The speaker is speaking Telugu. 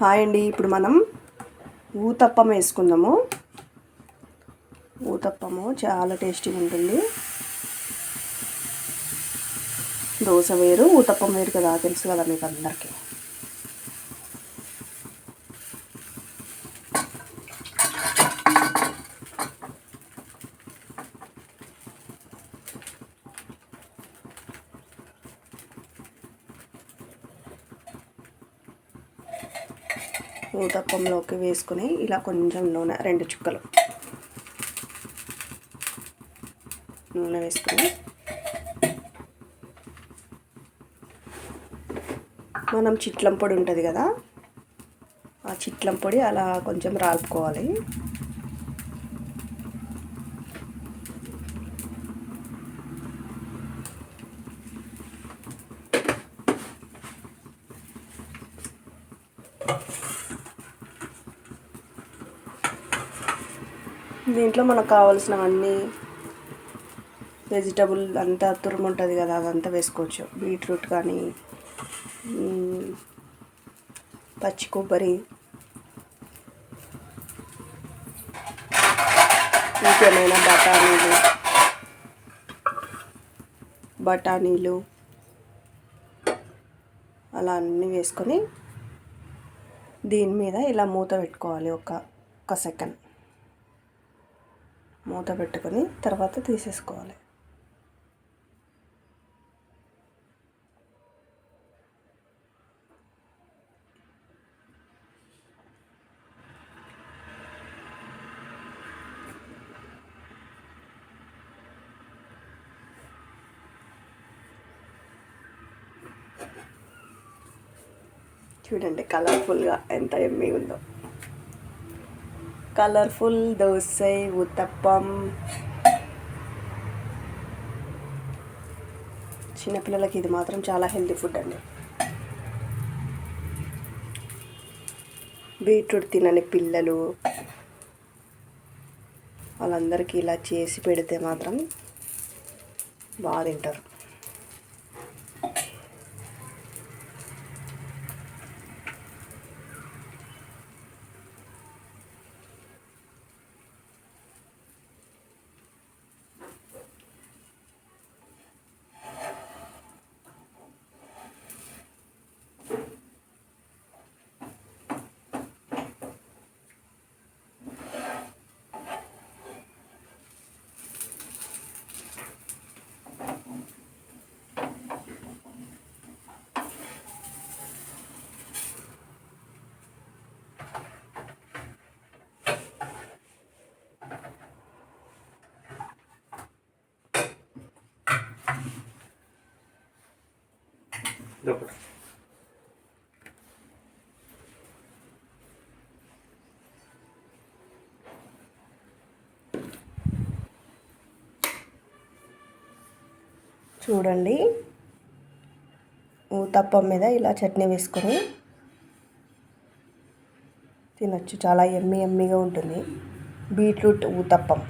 హాయ్ అండి. ఇప్పుడు మనం ఊతప్పం వేసుకుందాము. ఊతప్పము చాలా టేస్టీగా ఉంటుంది. దోశ వేరు ఊతప్పం వేరు కదా తెలుసు కదా మీకు అందరికీ. ఊతప్పంలోకి వేసుకుని ఇలా కొంచెం నూనె రెండు చుక్కలు. నూనె వేసుకుని. మనం చిట్లం పొడి ఉంటుంది కదా ఆ చిట్లం పొడి అలా కొంచెం రాలుపుకోవాలి. దీంట్లో మనకు కావాల్సినవన్నీ వెజిటబుల్ అంతా తురుము ఉంటుంది కదా అదంతా వేసుకోవచ్చు. బీట్రూట్ కానీ పచ్చి కొబ్బరి. ఇంకేమైనా బఠానీలు. బఠానీలు. అలా అన్నీ వేసుకొని దీని మీద ఇలా మూత పెట్టుకోవాలి ఒక ఒక సెకండ్ మూత పెట్టుకొని తర్వాత తీసేసుకోవాలి. చూడండి కలర్ఫుల్గా ఎంత ఎమ్మి ఉందో. కలర్ఫుల్ దోశ ఉత్తప్పం. చిన్నపిల్లలకి ఇది మాత్రం చాలా హెల్తీ ఫుడ్ అండి. బీట్రూట్ తినని పిల్లలు వాళ్ళందరికీ ఇలా చేసి పెడితే మాత్రం బాగా తింటారు. లోపల చూడండి. ఊతప్పం మీద ఇలా చట్నీ వేసుకొని తినొచ్చు. చాలా ఎమ్మి ఎమ్మిగా ఉంటుంది. బీట్రూట్ ఊతప్పం.